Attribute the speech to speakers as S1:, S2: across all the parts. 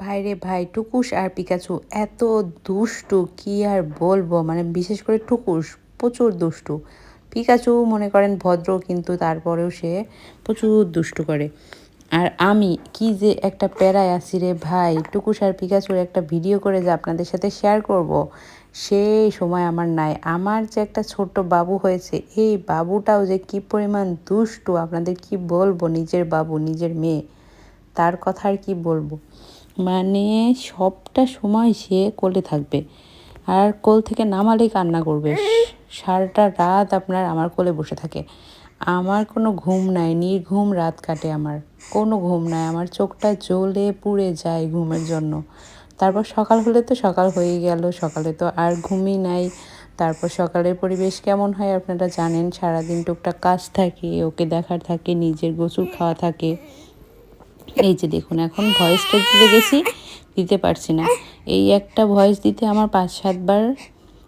S1: ভাইরে ভাই, টুকুস আর পিকাচু, এত দুষ্টু, কি আর বলব? মানে বিশেষ করে টুকুস, প্রচুর দুষ্টু। পিকাচু মনে করেন ভদ্র, কিন্তু তারপরেও সে প্রচুর দুষ্টু করে। আর আমি কি যে একটা প্যারায় আছি রে ভাই, টুকুস আর পিকাচুর একটা ভিডিও করে যে আপনাদের সাথে শেয়ার করব, সেই সময় আমার নাই। আমার যে একটা ছোট্ট বাবু হয়েছে, এই বাবুটাও যে কি পরিমাণ দুষ্টু, আপনাদের কি বলব? নিজের বাবু, নিজের মেয়ে, তার কথা আর কি বলব? মানে সবটা সময় সে কোলে থাকবে। আর কোল থেকে নামালেই কান্না করবে। সারাটা রাত আপনার আমার কোলে বসে থাকে। আমার কোনো ঘুম নাই, নির্ঘুম রাত কাটে আমার। কোনো ঘুম নাই, আমার চোখটা জ্বলে পুড়ে যায় ঘুমের জন্য। তারপর সকাল হলে তো সকাল হয়ে গেল, সকালে তো আর ঘুমই নাই। তারপর সকালের পরিবেশ কেমন হয় আপনারা জানেন? সারাদিন টুকটাক কাজ থাকে, ওকে দেখার থাকে, নিজের গোসল খাওয়া থাকে। এই যে দেখুন, এখন ভয়েসটা দিতে গেছি, দিতে পারছি না। এই একটা ভয়েস দিতে আমার পাঁচ সাতবার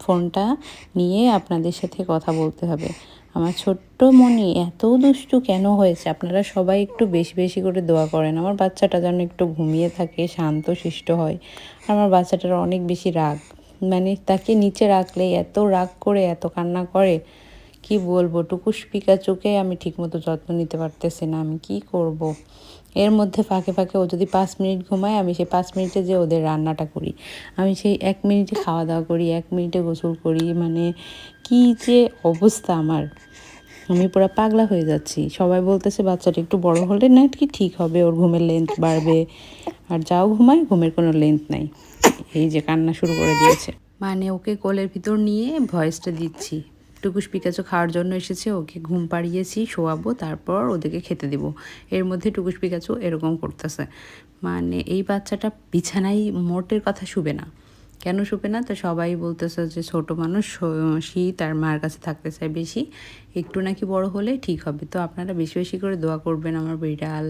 S1: ফোনটা নিয়ে আপনাদের সাথে কথা বলতে হবে। আমার ছোট্ট মনি এত দুষ্টু কেন হয়েছে? আপনারা সবাই একটু বেশি বেশি করে দোয়া করেন। আমার বাচ্চাটা যেন একটু ঘুমিয়ে থাকে, শান্ত, শিষ্ট হয়। আমার বাচ্চাটার অনেক বেশি রাগ। মানে তাকে নিচে রাখলে এত রাগ করে, এত কান্না করে কি বলব? টুকুস পিকা চোখে আমি ঠিকমতো যত্ন নিতে পারতেছি না। আমি কি করব। এর মধ্যে ফাঁকে ফাঁকে ও যদি পাঁচ মিনিট ঘুমায়, আমি সেই পাঁচ মিনিটে যে ওদের রান্নাটা করি, আমি সেই এক মিনিটে খাওয়া দাওয়া করি, এক মিনিটে গোসল করি মানে কি যে অবস্থা আমার। আমি পুরো পাগলা হয়ে যাচ্ছি। সবাই বলতেছে, বাচ্চাটা একটু বড় হলে না কি ঠিক হবে? ওর ঘুমের লেন্থ বাড়বে। আর যাও ঘুমায়, ঘুমের কোনো লেন্থ নাই। এই যে কান্না শুরু করে দিয়েছে। মানে ওকে কোলের ভিতর নিয়ে ভয়েসটা দিচ্ছি। টুকুস পিকাচু খাওয়ার জন্য এসেছে, ওকে ঘুম পাড়িয়েছি, শোয়াবো, তারপর ওদেরকে খেতে দেব। এর মধ্যে টুকুস পিকাচু এরকম করতেছে। মানে এই বাচ্চাটা বিছানায় মোটের কথা শুবে না। কেন শুবে না? তো সবাই বলতেছে যে ছোট মানুষ শীত আর মার কাছে থাকতে চায় বেশি। একটু নাকি বড় হলে ঠিক হবে। তো আপনারা বেশি বেশি করে দোয়া করবেন আমার বিড়াল,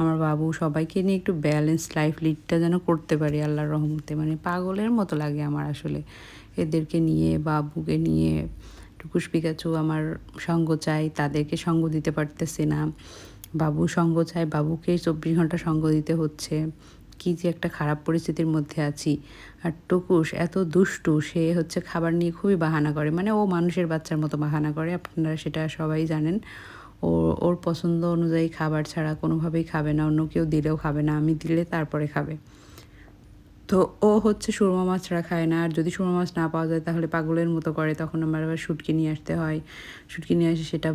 S1: আমার বাবু, সবাইকে নিয়ে একটু ব্যালেন্স লাইফ লিডটা যেন করতে পারি আল্লাহর রহমতে। মানে পাগলের মতো লাগে আমার আসলে। এদেরকে নিয়ে, বাবুকে নিয়ে টুকুস পিকাচু আমার সঙ্গ চাই, তাদেরকে সঙ্গ দিতে পারতেছে না। বাবু সঙ্গ চায়, বাবুকে চব্বিশ ঘণ্টা সঙ্গ দিতে হচ্ছে। কী যে একটা খারাপ পরিস্থিতির মধ্যে আছি। আর টুকুস এত দুষ্টু, সে হচ্ছে খাবার নিয়ে খুবই বাহানা করে। মানে ও মানুষের বাচ্চার মতো বাহানা করে, আপনারা সেটা সবাই জানেন। ও, ওর পছন্দ অনুযায়ী খাবার ছাড়া কোনোভাবেই খাবে না, অন্য কেউ দিলেও খাবে না, আমি দিলে তারপরে খাবে। তো ও হচ্ছে সুরমা মাছ খায় না। আর যদি সুরমা মাছ না পাওয়া যায়, তাহলে পাগলের মতো করে। তখন আমার আবার শুটকি নিয়ে আসতে হয়। শুটকি নিয়ে এসে সেটা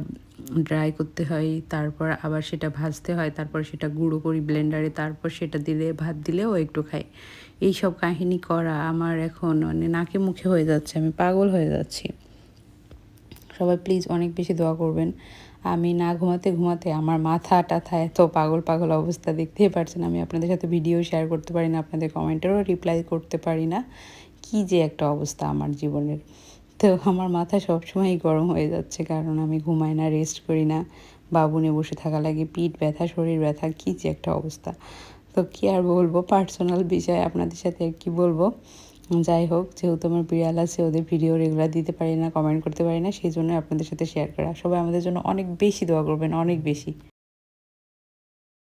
S1: ড্রাই করতে হয়। তারপর আবার সেটা ভাজতে হয়। তারপর সেটা গুঁড়ো করি ব্লেন্ডারে তারপর সেটা দিলে, ভাত দিলে ও একটু খায় এই সব কাহিনী করা আমার এখন মানে নাকে মুখে হয়ে যাচ্ছে। আমি পাগল হয়ে যাচ্ছি। সবাই প্লিজ অনেক বেশি দোয়া করবেন। আমি না ঘুমাতে ঘুমাতে আমার মাথা টাথা এত পাগল পাগল অবস্থা দেখতেই পারছেন। আমি আপনাদের সাথে ভিডিও শেয়ার করতে পারি না, আপনাদের কমেন্টেরও রিপ্লাই করতে পারি না। কি যে একটা অবস্থা আমার জীবনের। তো আমার মাথা সবসময়ই গরম হয়ে যাচ্ছে, কারণ আমি ঘুমাই না রেস্ট করি না। বাবুনে বসে থাকা লাগে, পিঠ ব্যথা, শরীর ব্যথা, কী যে একটা অবস্থা। তো কী আর বলব? পার্সোনাল বিষয় আপনাদের সাথে আর কি বলব? যাই হোক, যেহেতু আমার বিড়াল আছে, ওদের ভিডিও রেগুলার দিতে পারি না কমেন্ট করতে পারি না, সেই জন্য আপনাদের সাথে শেয়ার করা। সবাই আমাদের জন্য অনেক বেশি দোয়া করবেন, অনেক বেশি।